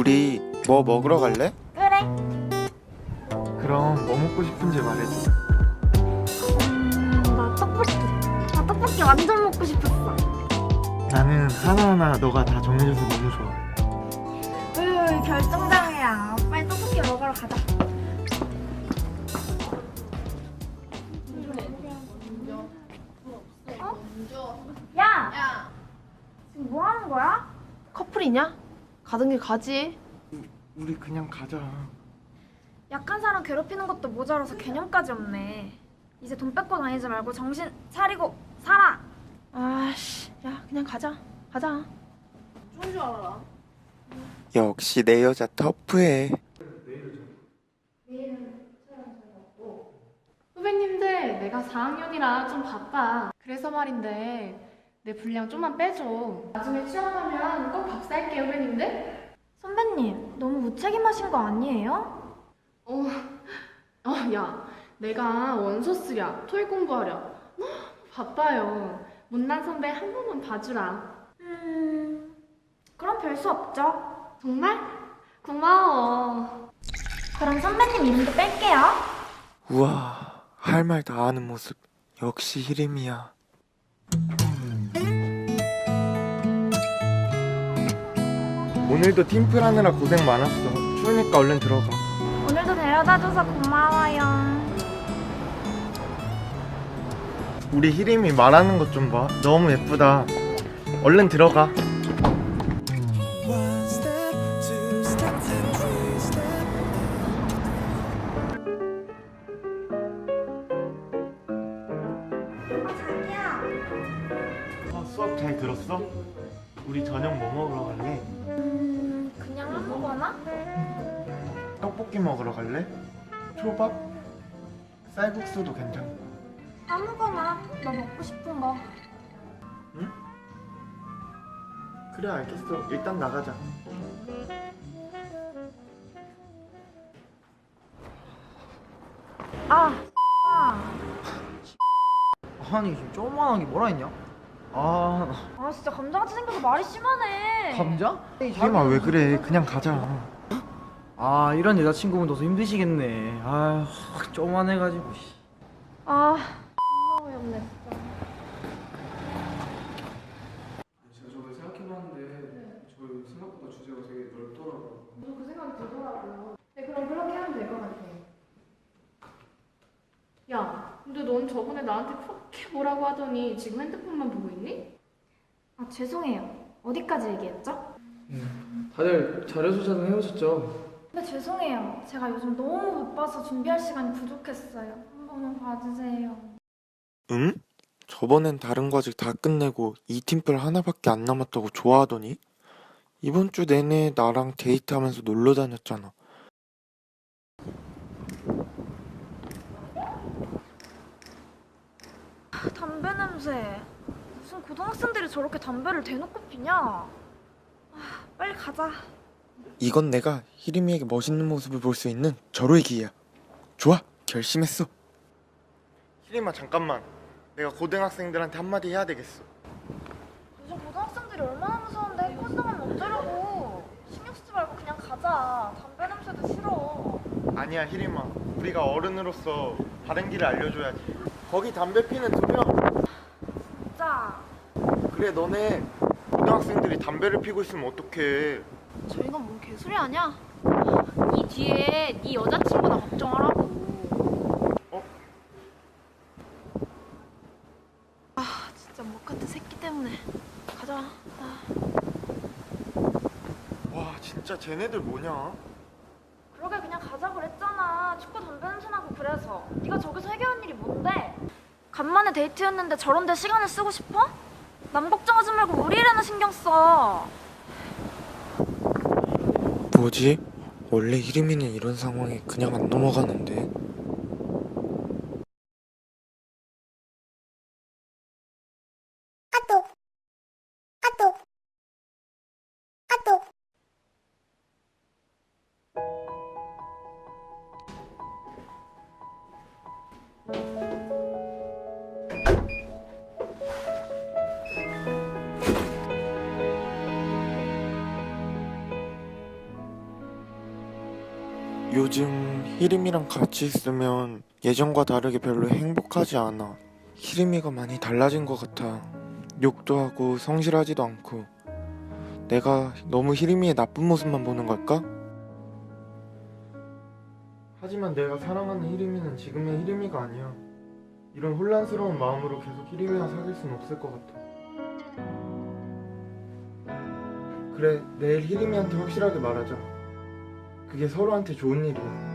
우리 뭐 먹으러 갈래? 그래. 그럼 뭐 먹고 싶은지 말해줘. 음, 나 떡볶이. 나 떡볶이 완전 먹고 싶었어. 나는 하나하나 너가 다 정해줘서 너무 좋아. 으, 결정장애야. 빨리 떡볶이 먹으러 가자. 어? 야! 지금 뭐 하는 거야? 커플이냐? 가던 길 가지. 우리 그냥 가자. 약한 사람 괴롭히는 것도 모자라서 개념까지 없네. 이제 돈 뺏고 다니지 말고 정신 차리고 살아. 아씨, 야 그냥 가자. 가자. 좋은 줄 알아라. 역시 내 여자 터프해. 후배님들 내가 4학년이라 좀 바빠 그래서 말인데 내 분량 좀만 빼줘 나중에 취업하면 꼭 밥 살게요 후배님들 선배님, 너무 무책임하신 거 아니에요? 어, 어, 야 내가 원서 쓰랴 토익 공부하랴 너무 바빠요 못난 선배 한 번만 봐주라 음, 그럼 별 수 없죠. 정말? 고마워 그럼 선배님 이름도 뺄게요. 우와, 할 말 다 하는 모습. 역시 희림이야. 오늘도 팀플 하느라 고생 많았어. 추우니까 얼른 들어가. 오늘도 데려다줘서 고마워요. 우리 희림이 말하는 것 좀 봐. 너무 예쁘다. 얼른 들어가. 자기야. 어, 수업 잘 들었어? 우리 저녁 뭐 먹으러 갈래? 음, 그냥 아무거나? 떡볶이 먹으러 갈래? 초밥? 쌀국수도 괜찮고. 아무거나. 너 먹고 싶은 거. 그래 알겠어. 일단 나가자. 아, 아, 아니 지금 조그만한 게 뭐라 했냐? 아 아 진짜 감자같이 생겨서 말이 심하네. 감자? 희림아 왜 그래? 그냥 가자. 아 이런 여자친구분 둬서 힘드시겠네 아휴 조그만해가지고 씨. 아, 너무 어이없네 진짜. 제가 저번에 생각해봤는데 저희 생각보다 주제가 되게 넓더라고요. 저도 그 생각이 들더라고요 네 그럼 그렇게 하면 될 것 같아 야 근데 넌 저번에 나한테 그렇게 뭐라고 하더니 지금 핸드폰만 보고 있니? 아 죄송해요. 어디까지 얘기했죠? 다들 자료조사는 해오셨죠? 근데 죄송해요. 제가 요즘 너무 바빠서 준비할 시간이 부족했어요. 한 번만 봐주세요. 응? 저번엔 다른 과제 다 끝내고 이 팀플 하나밖에 안 남았다고 좋아하더니 이번 주 내내 나랑 데이트하면서 놀러 다녔잖아. 담배 냄새. 무슨 고등학생들이 저렇게 담배를 대놓고 피냐? 아, 빨리 가자. 이건 내가 희림이에게 멋있는 모습을 볼 수 있는 절호의 기회야. 좋아, 결심했어. 희림아 잠깐만. 내가 고등학생들한테 한마디 해야 되겠어. 요즘 고등학생들이 얼마나 무서운데 해코지당하면 어쩌려고. 신경 쓰지 말고 그냥 가자. 담배 냄새도 싫어. 아니야 희림아. 우리가 어른으로서 바른 길을 알려줘야지. 거기 담배 피는 두 명. 진짜. 그래 너네 고등학생들이 담배를 피고 있으면 어떡해. 저희가 뭔 개소리 하냐? 이 뒤에 네 여자친구나 걱정하라고. 어? 아 진짜 목 같은 새끼 때문에. 가자. 아. 와 진짜 쟤네들 뭐냐? 그러게 그냥 가자 그랬잖아. 축구 담배 냄새 나고 그래서. 네가 저기서 해결한 일이 뭔데? 간만에 데이트였는데 저런 데 시간을 쓰고 싶어? 남 걱정하지 말고 우리 일에나 신경 써. 뭐지? 원래 이름이는 이런 상황에 그냥 안 넘어가는데. thank you 요즘 희림이랑 같이 있으면 예전과 다르게 별로 행복하지 않아. 희림이가 많이 달라진 것 같아. 욕도 하고 성실하지도 않고. 내가 너무 희림이의 나쁜 모습만 보는 걸까? 하지만 내가 사랑하는 희림이는 지금의 희림이가 아니야. 이런 혼란스러운 마음으로 계속 희림이와 사귈 순 없을 것 같아. 그래, 내일 희림이한테 확실하게 말하자. 그게 서로한테 좋은 일이야.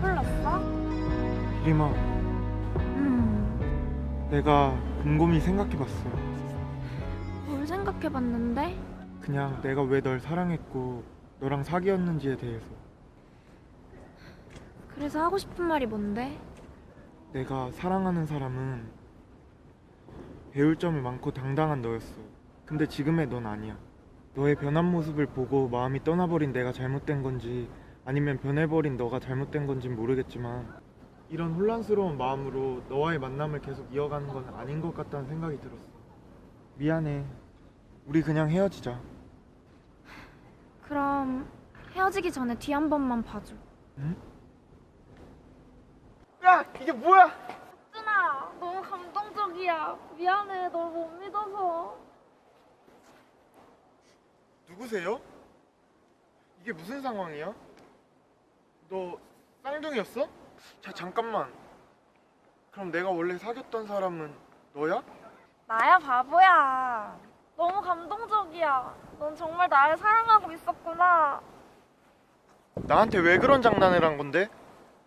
불렀어? 희림아, 음, 내가 곰곰이 생각해봤어. 뭘 생각해봤는데? 그냥 내가 왜 널 사랑했고 너랑 사귀었는지에 대해서. 그래서 하고 싶은 말이 뭔데? 내가 사랑하는 사람은 배울 점이 많고 당당한 너였어. 근데 지금의 넌 아니야. 너의 변한 모습을 보고 마음이 떠나버린 내가 잘못된 건지 아니면 변해버린 너가 잘못된 건진 모르겠지만 이런 혼란스러운 마음으로 너와의 만남을 계속 이어가는 건 아닌 것 같다는 생각이 들었어. 미안해. 우리 그냥 헤어지자. 그럼 헤어지기 전에 뒤 한 번만 봐줘. 야, 이게 뭐야? 준아, 너무 감동적이야. 미안해, 널 못 믿어서. 누구세요? 이게 무슨 상황이야? 너 쌍둥이였어? 자 잠깐만 그럼 내가 원래 사귀었던 사람은 너야? 나야 바보야. 너무 감동적이야. 넌 정말 나를 사랑하고 있었구나. 나한테 왜 그런 장난을 한 건데?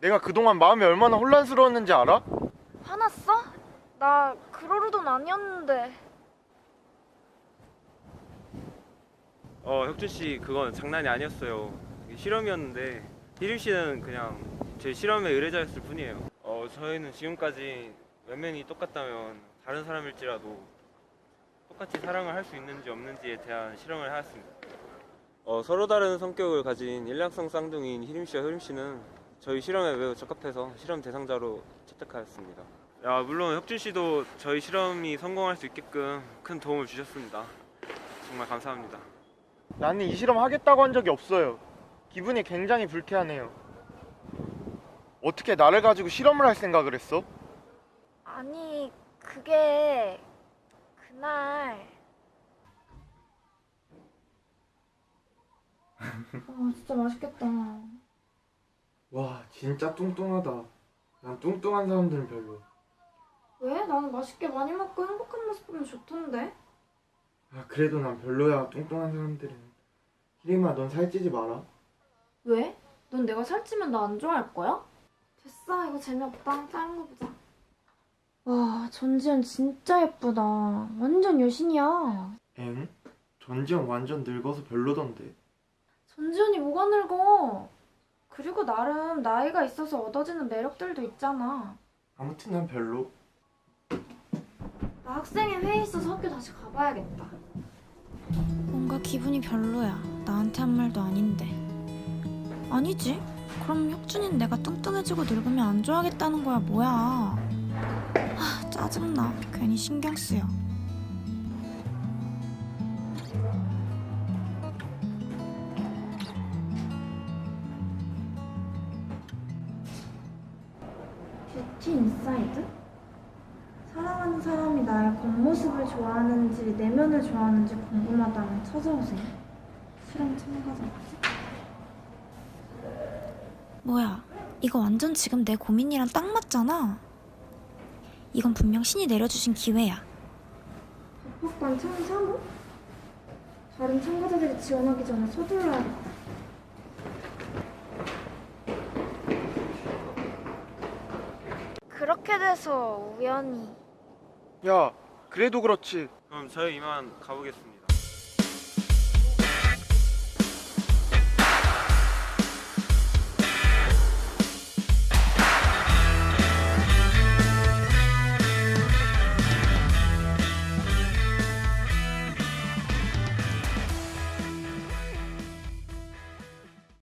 내가 그동안 마음이 얼마나 혼란스러웠는지 알아? 화났어? 나 그러려던 아니었는데. 어 혁준 씨 그건 장난이 아니었어요. 이게 실험이었는데 희림 씨는 그냥 제 실험의 의뢰자였을 뿐이에요. 어 저희는 지금까지 외면이 똑같다면 다른 사람일지라도 똑같이 사랑을 할 수 있는지 없는지에 대한 실험을 해왔습니다. 어 서로 다른 성격을 가진 일란성 쌍둥이인 희림 씨와 효림 씨는 저희 실험에 매우 적합해서 실험 대상자로 채택하였습니다. 야 물론 혁준 씨도 저희 실험이 성공할 수 있게끔 큰 도움을 주셨습니다. 정말 감사합니다. 나는 이 실험 하겠다고 한 적이 없어요 기분이 굉장히 불쾌하네요 어떻게 나를 가지고 실험을 할 생각을 했어? 아니, 그게 그날. 아, 진짜 맛있겠다. 와 진짜 뚱뚱하다 난 뚱뚱한 사람들은 별로 왜? 나는 맛있게 많이 먹고 행복한 모습 보면 좋던데. 아 그래도 난 별로야 뚱뚱한 사람들은 희림아 넌 살찌지 마라 왜? 넌 내가 살찌면 나 안 좋아할 거야? 됐어, 이거 재미없다. 다른 거 보자. 와, 전지현 진짜 예쁘다. 완전 여신이야. 엥? 전지현 완전 늙어서 별로던데 전지현이 뭐가 늙어? 그리고 나름 나이가 있어서 얻어지는 매력들도 있잖아. 아무튼 난 별로 나 학생회 회의 있어서 학교 다시 가봐야겠다. 뭔가 기분이 별로야. 나한테 한 말도 아닌데. 아니지. 그럼 혁준이는 내가 뚱뚱해지고 늙으면 안 좋아하겠다는 거야, 뭐야. 아, 짜증나. 괜히 신경 쓰여. 뷰티 인사이드? 사랑하는 사람이 나의 겉모습을 좋아하는지 내면을 좋아하는지 궁금하다면 찾아오세요. 실험 참가자. 뭐야? 이거 완전 지금 내 고민이랑 딱 맞잖아. 이건 분명 신이 내려주신 기회야. 법학관 참 3호? 다른 참가자들이 지원하기 전에 서둘러야겠다. 그렇게 돼서 우연히 야 그래도 그렇지 그럼 저희 이만 가보겠습니다.